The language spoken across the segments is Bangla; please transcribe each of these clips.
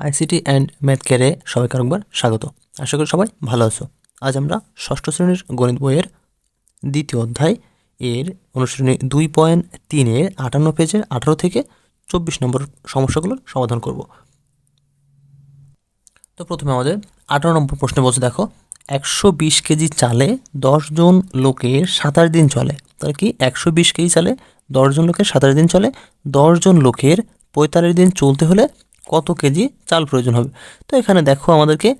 আইসিটি অ্যান্ড ম্যাথ কেয়ারে সবাইকে আরেকবার স্বাগত। আশা করি সবাই ভালো আছো। আজ আমরা ষষ্ঠ শ্রেণির গণিত বইয়ের দ্বিতীয় অধ্যায় এর অনুশ্রেণী দুই পয়েন্ট তিনের আটান্ন পেজের আঠারো থেকে চব্বিশ নম্বর সমস্যাগুলোর সমাধান করব। তো প্রথমে আমাদের আঠারো নম্বর প্রশ্নে বলছে, দেখো, একশো বিশ কেজি চালে দশজন লোকের সাতাশ দিন চলে। তাহলে কি একশো বিশ কেজি চালে দশজন লোকের সাতাশ দিন চলে? দশজন লোকের পঁয়তাল্লিশ দিন চলতে হলে কত কেজি চাল প্রয়োজন হবে। তো এখানে দেখো আমাদেরকে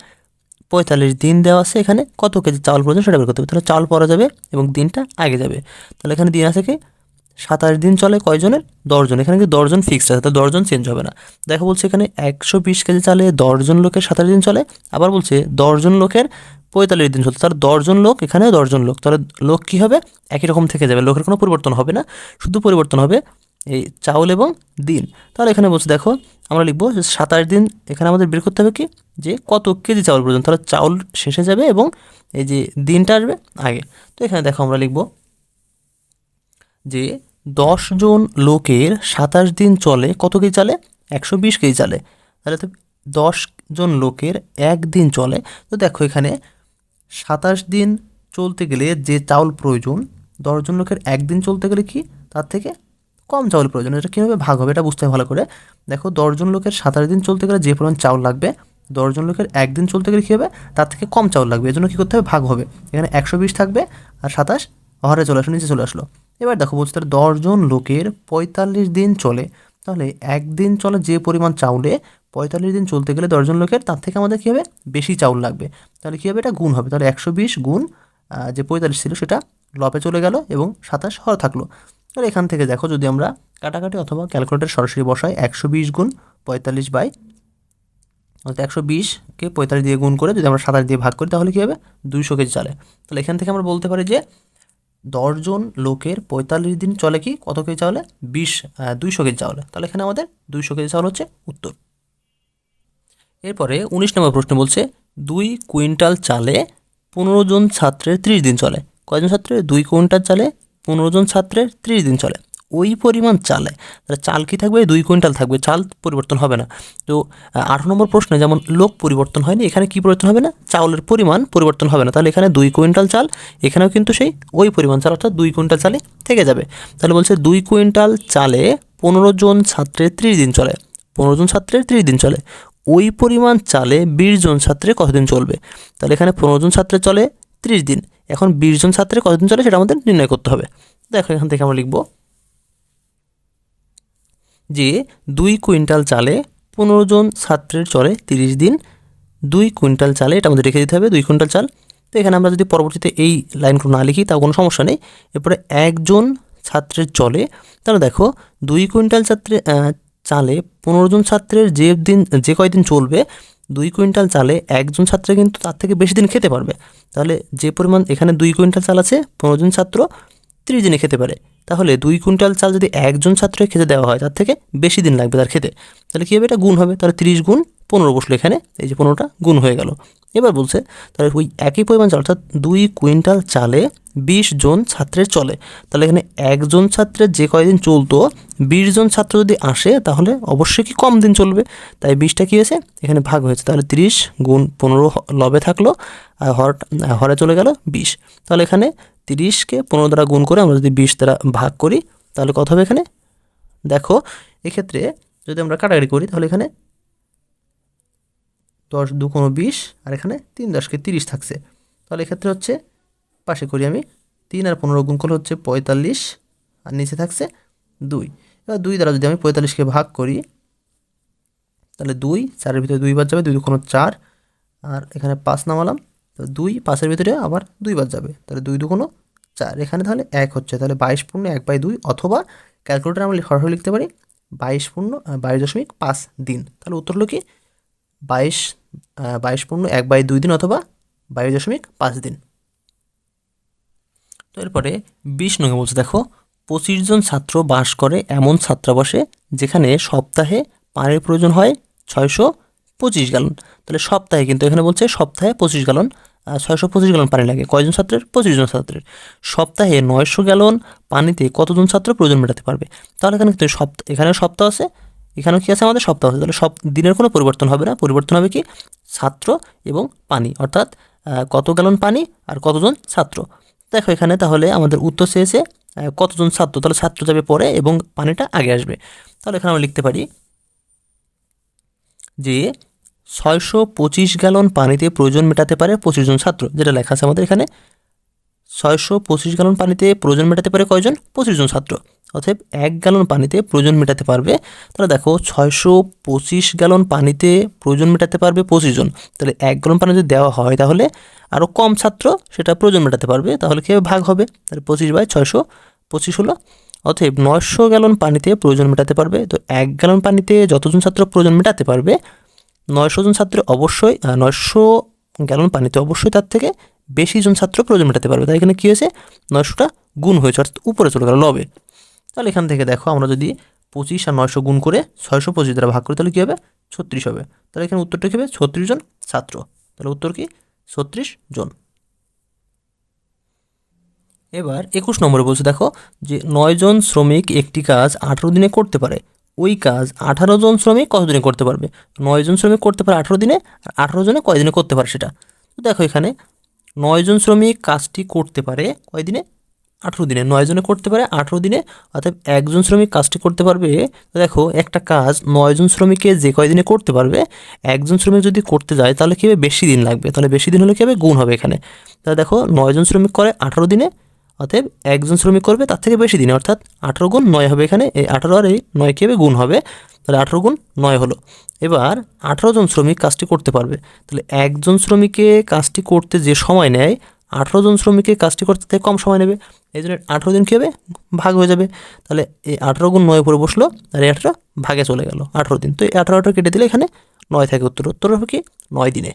পঁয়তাল্লিশ দিন দেওয়া আছে এখানে। কত কেজি চাল প্রয়োজন সেটা বের করতে হবে। তাহলে চাল পরা যাবে এবং দিনটা আগে যাবে। তাহলে এখানে দিন আছে কি? সাতাশ দিন চলে কয়জনের? দশজন। এখানে কিন্তু দশজন ফিক্সড আছে। তাহলে দশজন চেঞ্জ হবে না। দেখো বলছে এখানে একশো বিশ কেজি চালে দশজন লোকের সাতাশ দিন চলে। আবার বলছে দশজন লোকের পঁয়তাল্লিশ দিন চলতে তাহলে দশজন লোক এখানেও দশজন লোক। তাহলে লোক কী হবে? একই রকম থেকে যাবে। লোকের কোনো পরিবর্তন হবে না। শুধু পরিবর্তন হবে এই চাউল এবং দিন। তাহলে এখানে বলছে, দেখো, আমরা লিখব যে সাতাশ দিন এখানে আমাদের বের করতে হবে কি? যে কত কেজি চাউল প্রয়োজন। তাহলে চাউল শেষে যাবে এবং এই যে দিনটা আসবে আগে। তো এখানে দেখো আমরা লিখব যে দশ জন লোকের সাতাশ দিন চলে, কত কেজি চলে? একশো বিশ কেজি চলে। তাহলে তো দশ জন লোকের একদিন চলে। তো দেখো এখানে সাতাশ দিন চলতে গেলে যে চাউল প্রয়োজন দশজন লোকের একদিন চলতে গেলে কি? তার থেকে কম চাউল প্রয়োজন, এটা কীভাবে ভাগ হবে এটা বুঝতে হবে ভালো করে। দেখো, দশজন লোকের সাতাশ দিন চলতে গেলে যে পরিমাণ চাউল লাগবে, দশজন লোকের একদিন চলতে গেলে কী হবে? তার থেকে কম চাউল লাগবে, এজন্য কী করতে হবে? ভাগ হবে। এখানে একশো বিশ থাকবে আর সাতাশ হরে চলে আসলো, নিচে চলে আসলো। এবার দেখো, বলছি তাহলে দশজন লোকের পঁয়তাল্লিশ দিন চলে। তাহলে একদিন চলে যে পরিমাণ চাউলে পঁয়তাল্লিশ দিন চলতে গেলে দশজন লোকের তার থেকে আমাদের কী হবে? বেশি চাউল লাগবে। তাহলে কী হবে? এটা গুণ হবে। তাহলে একশো বিশ গুণ যে পঁয়তাল্লিশ ছিল সেটা লপে চলে গেল এবং সাতাশ হর থাকল। তাহলে এখান থেকে দেখো যদি আমরা কাটাকাটি অথবা ক্যালকুলেটর সরাসরি বসাই একশো বিশ গুণ পঁয়তাল্লিশ বাই, অর্থাৎ একশো বিশকে পঁয়তাল্লিশ দিয়ে গুণ করে যদি আমরা সাতাশ দিয়ে ভাগ করি তাহলে কী হবে? দুইশো কেজি চালে। তাহলে এখান থেকে আমরা বলতে পারি যে দশজন লোকের পঁয়তাল্লিশ দিন চলে কি? কত কেজি চাউলে? বিশ দুইশো কেজি চাউলে। তাহলে এখানে আমাদের দুইশো কেজি চাউল হচ্ছে উত্তর। এরপরে উনিশ নম্বর প্রশ্ন বলছে, দুই কুইন্টাল চালে পনেরো জন ছাত্রের ত্রিশ দিন চলে। কয়জন ছাত্রের? দুই কুইন্টাল চালে পনেরো জন ছাত্রের ত্রিশ দিন চলে। ওই পরিমাণ চালে, তাহলে চাল কি থাকবে? দুই কুইন্টাল থাকবে, চাল পরিবর্তন হবে না। তো আট নম্বর প্রশ্নে যেমন লোক পরিবর্তন হয়নি, এখানে কি পরিবর্তন হবে না? চাউলের পরিমাণ পরিবর্তন হবে না। তাহলে এখানে দুই কুইন্টাল চাল, এখানেও কিন্তু সেই ওই পরিমাণ চাল, অর্থাৎ দুই কুইন্টাল চালে থেকে যাবে। তাহলে বলছে দুই কুইন্টাল চালে পনেরো জন ছাত্রের ত্রিশ দিন চলে। পনেরো জন ছাত্রের ত্রিশ দিন চলে। ওই পরিমাণ চালে বিশ জন ছাত্রের কতদিন চলবে? তাহলে এখানে পনেরো জন ছাত্রে চলে ত্রিশ দিন। এখন বিশ জন ছাত্রের কতদিন চলে সেটা আমাদের নির্ণয় করতে হবে। দেখো এখান থেকে আমরা লিখব যে দুই কুইন্টাল চালে পনেরো জন ছাত্রের চলে তিরিশ দিন, দুই কুইন্টাল চালে এটা আমাদের রেখে দিতে হবে দুই কুইন্টাল চাল। তো এখানে আমরা যদি পরবর্তীতে এই লাইনগুলো না লিখি তাও কোনো সমস্যা নেই। এরপরে একজন ছাত্রের চলে, তাহলে দেখো দুই কুইন্টাল ছাত্রে চালে পনেরো জন ছাত্রের যে দিন, যে কয়দিন চলবে দুই কুইন্টাল চালে একজন ছাত্র কিন্তু তার থেকে বেশি দিন খেতে পারবে। তাহলে যে পরিমাণ এখানে দুই কুইন্টাল চাল আছে, পনেরো জন ছাত্র ত্রিশ দিনে খেতে পারে। তাহলে দুই কুইন্টাল চাল যদি একজন ছাত্রকে খেতে দেওয়া হয়, তার থেকে বেশি দিন লাগবে তার খেতে। তাহলে কী হবে এটা গুণ হবে? তাহলে তিরিশ গুণ পনেরো বসল এখানে। এই যে পনেরোটা গুণ হয়ে গেল। এবার বলছে, তাহলে ওই একই পরিমাণ চাল, অর্থাৎ দুই কুইন্টাল চালে বিশ জন ছাত্রের চলে। তাহলে এখানে একজন ছাত্রের যে কয়দিন চলতো, বিশ জন ছাত্র যদি আসে, তাহলে অবশ্যই কি কম দিন চলবে? তাই বিশটা কী হয়েছে? এখানে ভাগ হয়েছে। তাহলে তিরিশ গুণ পনেরো লবে থাকল, আর হর, হরে চলে গেল বিশ। তাহলে এখানে তিরিশকে পনেরো দ্বারা গুণ করে আমরা যদি বিশ দ্বারা ভাগ করি, তাহলে কত হবে এখানে? দেখো, এক্ষেত্রে যদি আমরা কাটাকাটি করি, তাহলে এখানে দশ দু কোনো বিশ, আর এখানে তিন দশকে তিরিশ থাকছে। তাহলে এক্ষেত্রে হচ্ছে পাশে করি আমি, তিন আর পনেরো গুণ করলে হচ্ছে পঁয়তাল্লিশ, আর নিচে থাকছে দুই। এবার দুই দ্বারা যদি আমি পঁয়তাল্লিশকে ভাগ করি, তাহলে দুই, চারের ভিতরে দুই দুইবার যাবে, দুই কোনো চার, আর এখানে পাঁচ নামালাম, তো দুই পাঁচের ভিতরে আবার দুইবার যাবে, তাহলে দুই দু কোনো চার। এখানে তাহলে এক হচ্ছে, তাহলে বাইশ পূর্ণ এক বাই দুই, অথবা ক্যালকুলেটার আমরা সরাসরি লিখতে পারি বাইশ পূর্ণ বাইশ দশমিক পাঁচ দিন। তাহলে উত্তর হলো কি? বাইশ বাইশ পূর্ণ এক বাই দুই দিন অথবা বাইশ দশমিক পাঁচ দিন। তো এরপরে বিশ নঙ্গে বলছে, দেখো, পঁচিশ জন ছাত্র বাস করে এমন ছাত্রাবাসে যেখানে সপ্তাহে পানির প্রয়োজন হয় ছয়শো পঁচিশ গ্যালন। তাহলে সপ্তাহে কিন্তু এখানে বলছে সপ্তাহে পঁচিশ গ্যালন ছয়শো পঁচিশ গ্যালন পানি লাগে। কয়জন ছাত্রের? পঁচিশ জন ছাত্রের। সপ্তাহে নয়শো গ্যালন পানিতে কতজন ছাত্র প্রয়োজন মেটাতে পারবে? তাহলে এখানে কিন্তু সপ্তাহ এখানে সপ্তাহ আছে এখানেও কি আছে আমাদের? সপ্তাহ তাহলে সব দিনের কোনো পরিবর্তন হবে না। পরিবর্তন হবে কি? ছাত্র এবং পানি। অর্থাৎ কত গ্যালন পানি আর কতজন ছাত্র? দেখো এখানে তাহলে আমাদের উত্তর চেয়েছে কতজন ছাত্র? তাহলে ছাত্র যাবে পরে এবং পানিটা আগে আসবে। তাহলে এখানে আমরা লিখতে পারি যে ছয়শো পঁচিশ গ্যালন পানিতে প্রয়োজন মেটাতে পারে পঁচিশ জন ছাত্র, যেটা লেখা আছে আমাদের এখানে। ছয়শো পঁচিশ গ্যালন পানিতে প্রয়োজন মেটাতে পারে কয়জন? পঁচিশ জন ছাত্র। অতএব এক গ্যালন পানিতে প্রয়োজন মেটাতে পারবে। তাহলে দেখো, ছয়শো পঁচিশ গ্যালন পানিতে প্রয়োজন মেটাতে পারবে পঁচিশ জন। তাহলে এক গ্যালন পানি যদি দেওয়া হয় তাহলে আরও কম ছাত্র সেটা প্রয়োজন মেটাতে পারবে, তাহলে কীভাবে ভাগ হবে? তাহলে পঁচিশ বাই ছয়শো পঁচিশ হলো। অতএব নয়শো গ্যালন পানিতে প্রয়োজন মেটাতে পারবে। তো এক গ্যালন পানিতে যতজন ছাত্র প্রয়োজন মেটাতে পারবে? নয়শো জন ছাত্র অবশ্যই নয়শো গ্যালন পানিতে অবশ্যই তার থেকে বেশি জন ছাত্র প্রয়োজন মেটাতে পারবে। তাই এখানে কী হয়েছে? নয়শোটা গুণ হয়েছে, অর্থাৎ উপরে চলে গেল লবে। তাহলে এখান থেকে দেখো আমরা যদি পঁচিশ আর নয়শো গুণ করে ছয়শো পঁচিশ দ্বারা ভাগ করি, তাহলে কী হবে? ছত্রিশ হবে। তাহলে এখানে উত্তরটা কী হবে? ছত্রিশ জন ছাত্র। তাহলে উত্তর কি? ছত্রিশ জন। এবার একুশ নম্বরে বলছে, দেখো যে নয়জন শ্রমিক একটি কাজ আঠারো দিনে করতে পারে। ওই কাজ আঠারো জন শ্রমিক কত দিনে করতে পারবে? নয়জন শ্রমিক করতে পারে আঠারো দিনে, আর আঠারো জনে কয় দিনে করতে পারে সেটা? তো দেখো এখানে নয়জন শ্রমিক কাজটি করতে পারে কয় দিনে আঠেরো দিনে। নয় জনে করতে পারে আঠেরো দিনে। অর্থাৎ একজন শ্রমিক কাজটি করতে পারবে, দেখো একটা কাজ নয়জন শ্রমিককে যে কয় দিনে করতে পারবে একজন শ্রমিক যদি করতে যায়, তাহলে কী হবে? বেশি দিন লাগবে। তাহলে বেশি দিন হলে কী হবে? গুণ হবে এখানে। তাহলে দেখো নয়জন শ্রমিক করে আঠারো দিনে, অতএব একজন শ্রমিক করবে, তার থেকে বেশি দিনে। অর্থাৎ আঠারো গুণ নয় হবে এখানে। এই আঠারো আর এই নয় কী হবে গুণ হবে। তাহলে আঠারো গুণ নয় হলো। এবার আঠারো জন শ্রমিক কাজটি করতে পারবে। তাহলে একজন শ্রমিকে কাজটি করতে যে সময় নেয়, আঠারো জন শ্রমিকে কাজটি করতে থেকে কম সময় নেবে। এই জন্য আঠারো দিন কী হবে? ভাগ হয়ে যাবে। তাহলে এই আঠারো গুণ নয় উপরে বসল, আর এই আঠারো ভাগে চলে গেল আঠারো দিন। তো এই আঠারো আঠারো কেটে দিলে এখানে নয় থাকে উত্তর। উত্তর হবে কি? নয় দিনে।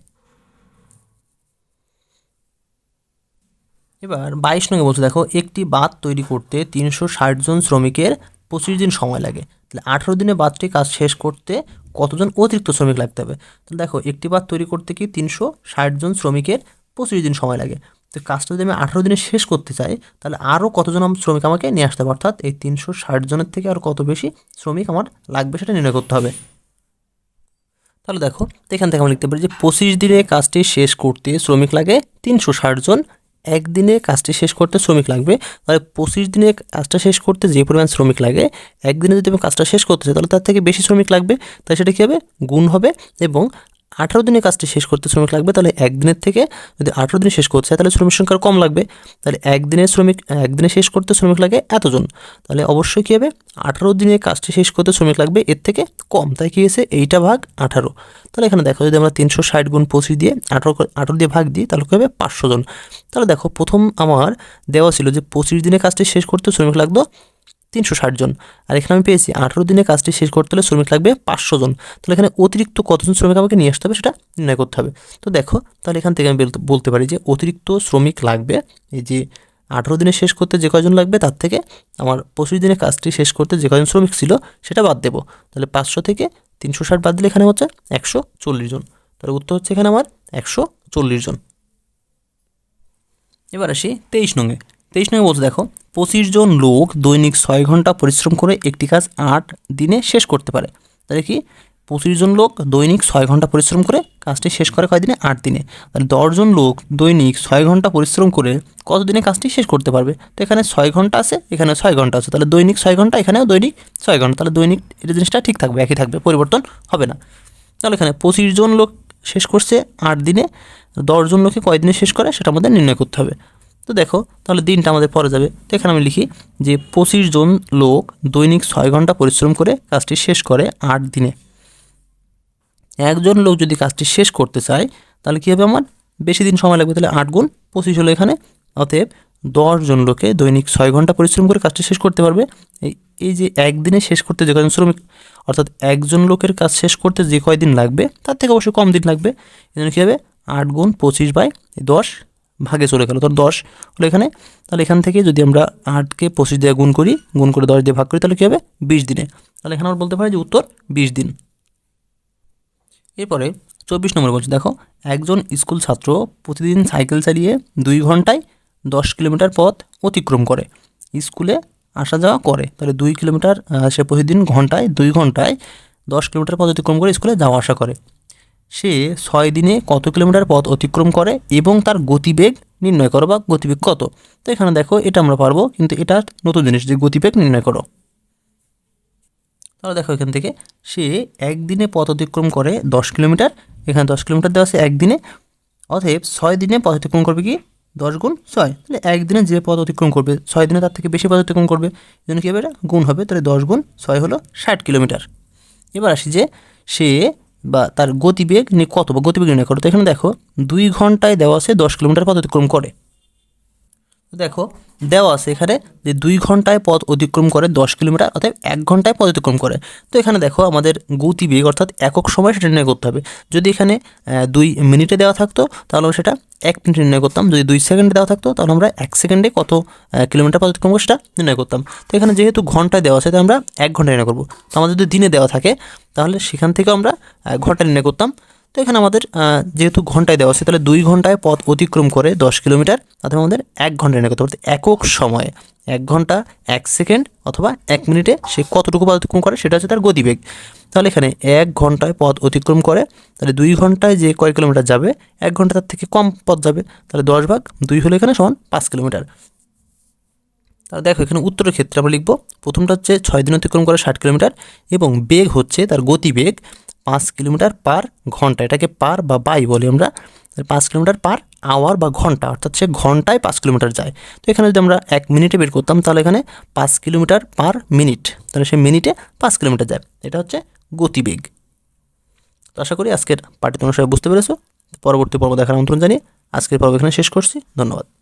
এবার বাইশ নঙ্গে বলছে, দেখো, একটি বাঁধ তৈরি করতে তিনশো ষাট জন শ্রমিকের পঁচিশ দিন সময় লাগে। তাহলে আঠারো দিনে বাঁধটি কাজ শেষ করতে কতজন অতিরিক্ত শ্রমিক লাগতে হবে? তাহলে দেখো, একটি বাঁধ তৈরি করতে কি তিনশো ষাট জন শ্রমিকের পঁচিশ দিন সময় লাগে। তো কাজটা যদি আমি আঠারো দিনে শেষ করতে চাই, তাহলে আরও কতজন শ্রমিক আমাকে নিয়ে আসতে হবে? অর্থাৎ এই তিনশো ষাট জনের থেকে আর কত বেশি শ্রমিক আমার লাগবে সেটা নির্ণয় করতে হবে। তাহলে দেখো, এখান থেকে আমরা লিখতে পারি যে পঁচিশ দিনে কাজটি শেষ করতে শ্রমিক লাগে তিনশো ষাট জন একদিনে কাজটি শেষ করতে শ্রমিক লাগবে। তাহলে পঁচিশ দিনে কাজটা শেষ করতে যে পরিমাণ শ্রমিক লাগে একদিনে যদি আমি কাজটা শেষ করতে চাই তাহলে তার থেকে বেশি শ্রমিক লাগবে। তাই সেটা কী হবে? গুণ হবে এবং আঠারো দিনে কাজটি শেষ করতে শ্রমিক লাগবে, তাহলে একদিনের থেকে যদি আঠারো দিনে শেষ করতে চাই তাহলে শ্রমিক সংখ্যা কম লাগবে। তাহলে একদিনে শ্রমিক একদিনে শেষ করতে শ্রমিক লাগে এতজন। তাহলে অবশ্যই কী হবে? আঠারো দিনে কাজটি শেষ করতে শ্রমিক লাগবে, এর থেকে কম। তাই কী হয়েছে? এইটা ভাগ আঠারো। তাহলে এখানে দেখো, যদি আমরা তিনশো ষাট গুণ পঁচিশ দিয়ে আঠারো আঠারো দিয়ে ভাগ দিই, তাহলে কী হবে? পাঁচশো জন। তাহলে দেখো, প্রথম আমার দেওয়া ছিল যে পঁচিশ দিনে কাজটি শেষ করতে শ্রমিক লাগতো তিনশো ষাট জন। আর এখানে আমি পেয়েছি, আঠারো দিনে কাজটি শেষ করতে হলে শ্রমিক লাগবে পাঁচশো জন। তাহলে এখানে অতিরিক্ত কতজন শ্রমিক আমাকে নিয়ে আসতে হবে সেটা নির্ণয় করতে হবে। তো দেখো, তাহলে এখান থেকে আমি বলতে- পারি যে অতিরিক্ত শ্রমিক লাগবে, এই যে আঠারো দিনে শেষ করতে যে কয়জন লাগবে তার থেকে আমার পঁচিশ দিনে কাজটি শেষ করতে যে কয়জন শ্রমিক ছিল সেটা বাদ দেবো। তাহলে পাঁচশো থেকে তিনশো ষাট বাদ দিলে এখানে হচ্ছে একশো চল্লিশ জন। তাহলে উত্তর হচ্ছে এখানে আমার একশো চল্লিশ জন। এবার আসি তেইশ নঙ্গে তেইশ নঙ্গে বলতে দেখো পঁচিশ জন লোক দৈনিক ছয় ঘণ্টা পরিশ্রম করে একটি কাজ আট দিনে শেষ করতে পারে। তাহলে কি? পঁচিশ জন লোক দৈনিক ছয় ঘণ্টা পরিশ্রম করে কাজটি শেষ করে কয় দিনে? আট দিনে। তাহলে দশজন লোক দৈনিক ছয় ঘণ্টা পরিশ্রম করে কত দিনে কাজটি শেষ করতে পারবে? তো এখানে ছয় ঘণ্টা আছে এখানে ছয় ঘণ্টা আছে। তাহলে দৈনিক ছয় ঘণ্টা, এখানেও দৈনিক ছয় ঘণ্টা। তাহলে দৈনিক এটা জিনিসটা ঠিক থাকবে, একই থাকবে, পরিবর্তন হবে না। তাহলে এখানে পঁচিশ জন লোক শেষ করছে আট দিনে দশজন লোকে কয় দিনে শেষ করে? সেটা আমাদের নির্ণয় করতে হবে। তো দেখো, তাহলে দিনটা আমাদের পরে যাবে। তো এখানে আমি লিখি যে পঁচিশ জন লোক দৈনিক ছয় ঘণ্টা পরিশ্রম করে কাজটি শেষ করে আট দিনে। একজন লোক যদি কাজটি শেষ করতে চায়, তাহলে কী হবে আমার? বেশি দিন সময় লাগবে, তাহলে আট গুণ পঁচিশ হলো এখানে। অতএব দশজন লোকে দৈনিক ছয় ঘণ্টা পরিশ্রম করে কাজটি শেষ করতে পারবে। এই এই যে একদিনে শেষ করতে যে কয়জন শ্রমিক, অর্থাৎ একজন লোকের কাজ শেষ করতে যে কয়দিন লাগবে, তার থেকে অবশ্যই কম দিন লাগবে। এই জন্য কী হবে? আট গুণ পঁচিশ বাই দশ ভাগে চলে গেল তো দশ হলো এখানে। তাহলে এখান থেকে যদি আমরা আটকে পঁচিশ দিয়ে গুণ করি, গুণ করে দশ দিয়ে ভাগ করি, তাহলে কী হবে? বিশ দিনে। তাহলে এখানে আমরা বলতে পারি যে উত্তর বিশ দিন। এরপরে চব্বিশ নম্বর বলছে, দেখো, একজন স্কুল ছাত্র প্রতিদিন সাইকেল চালিয়ে দুই ঘন্টায় দশ কিলোমিটার পথ অতিক্রম করে। স্কুলে আসা যাওয়া করে, তাহলে দুই কিলোমিটার সে প্রতিদিন ঘন্টায়, দুই ঘন্টায় দশ কিলোমিটার পথ অতিক্রম করে স্কুলে যাওয়া আসা করে। সে ছয় দিনে কত কিলোমিটার পথ অতিক্রম করে এবং তার গতিবেগ নির্ণয় করো বা গতিবেগ কত? তো এখানে দেখো, এটা আমরা পারব, কিন্তু এটা নতুন জিনিস যে গতিবেগ নির্ণয় করো। তাহলে দেখো এখান থেকে, সে একদিনে পথ অতিক্রম করে দশ কিলোমিটার, এখানে দশ কিলোমিটার দেওয়া আছে একদিনে, অতএব ছয় দিনে পথ অতিক্রম করবে কি? দশ গুণ ছয়। তাহলে একদিনে যে পথ অতিক্রম করবে, ছয় দিনে তার থেকে বেশি পথ অতিক্রম করবে, এই জন্য কী হবে এটা? গুণ হবে, তাহলে দশ গুণ ছয় হলো ষাট কিলোমিটার। এবার আসি যে, সে বা তার গতিবেগ নিয়ে কত বা গতিবেগ নির্ণয় করো। তো এখানে দেখো, দুই ঘন্টায় দেওয়া আছে দশ কিলোমিটার পথ অতিক্রম করে। দেখো, দেওয়া আছে এখানে যে দুই ঘন্টায় পথ অতিক্রম করে দশ কিলোমিটার অর্থাৎ এক ঘন্টায় পথ অতিক্রম করে। তো এখানে দেখো আমাদের গতিবেগ, অর্থাৎ একক সময় সেটা নির্ণয় করতে হবে। যদি এখানে দুই মিনিটে দেওয়া থাকতো, তাহলে সেটা এক মিনিট নির্ণয় করতাম। যদি দুই সেকেন্ডে দেওয়া থাকতো, তাহলে আমরা এক সেকেন্ডে কত কিলোমিটার পথ অতিক্রম সেটা নির্ণয় করতাম। তো এখানে যেহেতু ঘন্টায় দেওয়া আছে তাই আমরা এক ঘণ্টা নির্ণয় করব। তো আমাদের যদি দিনে দেওয়া থাকে, তাহলে সেখান থেকে আমরা ঘণ্টা নির্ণয় করতাম। তো এখানে আমাদের যেহেতু ঘন্টায় দেওয়া আছে, তাহলে দুই ঘন্টায় পথ অতিক্রম করে দশ কিলোমিটার, অথবা আমাদের এক ঘণ্টা নির্ণয় করতে একক সময়ে, এক ঘণ্টা, এক সেকেন্ড, অথবা এক মিনিটে সে কতটুকু পথ অতিক্রম করে সেটা হচ্ছে তার গতিবেগ। তাহলে এখানে এক ঘন্টায় পথ অতিক্রম করে, তাহলে দুই ঘন্টায় যে কয় কিলোমিটার যাবে, এক ঘণ্টা তার থেকে কম পথ যাবে, তাহলে দশ ভাগ দুই হলে এখানে সমান পাঁচ কিলোমিটার। তাহলে দেখো, এখানে উত্তরের ক্ষেত্রে আমরা লিখব, প্রথমটা হচ্ছে ছয় দিন অতিক্রম করে ষাট কিলোমিটার, এবং বেগ হচ্ছে তার গতিবেগ। পাঁচ কিলোমিটার পার ঘণ্টা, এটাকে পার বা বাই বলি আমরা। পাঁচ কিলোমিটার পার আওয়ার বা ঘণ্টা, অর্থাৎ সে ঘন্টায় পাঁচ কিলোমিটার যায়। তো এখানে যদি আমরা এক মিনিটে বের করতাম, তাহলে এখানে পাঁচ কিলোমিটার পার মিনিট, তাহলে সে মিনিটে পাঁচ কিলোমিটার যায়। এটা হচ্ছে গতিবেগ। তো আশা করি আজকের পার্টি তোমরা সবাই বুঝতে পেরেছ। পরবর্তী পর্ব দেখার আমন্ত্রণ জানিয়ে আজকের পর্ব এখানে শেষ করছি। ধন্যবাদ।